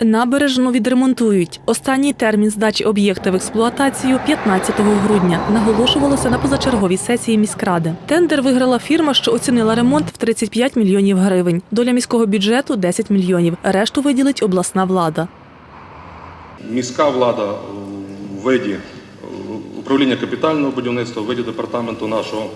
Набережну відремонтують. Останній термін здачі об'єкта в експлуатацію 15 грудня. Наголошувалося на позачерговій сесії міськради. Тендер виграла фірма, що оцінила ремонт в 35 мільйонів гривень. Доля міського бюджету 10 мільйонів. Решту виділить обласна влада. Міська влада у виді управління капітального будівництва, у виді департаменту нашого.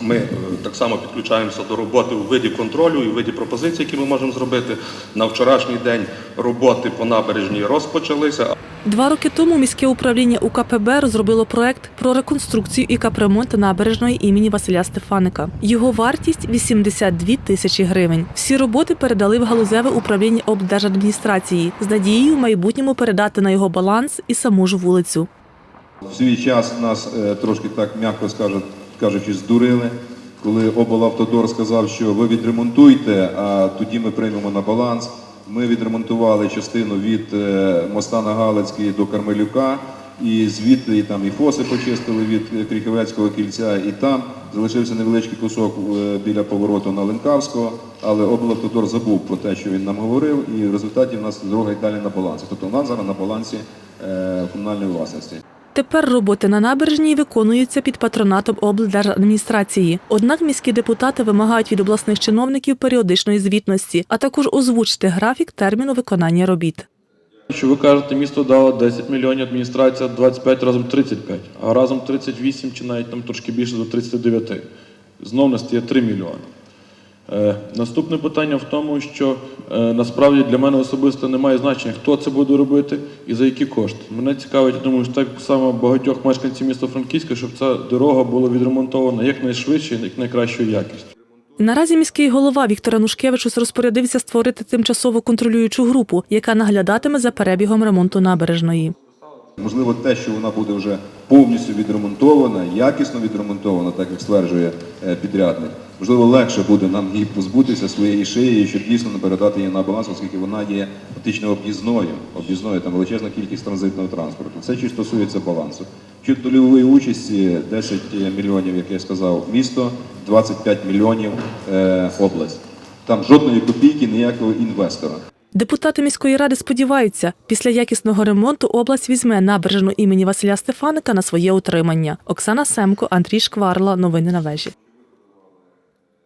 Ми е, так само підключаємося до роботи у виді контролю і у виді пропозицій, які ми можемо зробити. На вчорашній день роботи по набережній розпочалися. Два роки тому міське управління УКПБ розробило проект про реконструкцію і капремонт набережної імені Василя Стефаника. Його вартість 82 тисячі гривень. Всі роботи передали в галузеве управління облдержадміністрації з надією в майбутньому передати на його баланс і саму ж вулицю. В свій час нас е, трошки так м'яко скажуть, кажучи, здурили, коли облавтодор сказав, що ви відремонтуйте, а тоді ми приймемо на баланс. Ми відремонтували частину від е, моста на Галицький до Кармелюка, і звідти і там і фоси почистили від е, Кріховецького кільця, і там залишився невеличкий кусок е, біля повороту на Ленкавського, але облавтодор забув про те, що він нам говорив, і в результаті в нас дорога й далі на балансі. Тобто у нас зараз на балансі комунальної власності. Тепер роботи на набережній виконуються під патронатом облдержадміністрації. Однак міські депутати вимагають від обласних чиновників періодичної звітності, а також озвучити графік терміну виконання робіт. Що ви кажете, місто дало 10 мільйонів, адміністрація 25, разом 35, а разом 38 чи навіть там трошки більше до 39. Знов не стає 3 мільйони. Е, наступне питання в тому, що е, насправді для мене особисто немає значення, хто це буде робити і за які кошти. Мене цікавить, думаю, що так само багатьох мешканців міста Франківська, щоб ця дорога була відремонтована якнайшвидше і найкращою якістю. Наразі міський голова Віктор Анушкевичус розпорядився створити тимчасову контролюючу групу, яка наглядатиме за перебігом ремонту набережної. Можливо, те, що вона буде вже повністю відремонтована, якісно відремонтована, так як стверджує е, підрядник. Можливо, легше буде нам її позбутися своєї шиї, щоб дійсно не передати її на баланс, оскільки вона є фактично об'їзною. Об'їзною там величезна кількість транзитного транспорту. Це чи стосується балансу. Щодо дольової участі 10 мільйонів, як я сказав, місто, 25 мільйонів е, область. Там жодної копійки ніякого інвестора. Депутати міської ради сподіваються, після якісного ремонту область візьме набережну імені Василя Стефаника на своє утримання. Оксана Семко, Андрій Шкварла. Новини на вежі.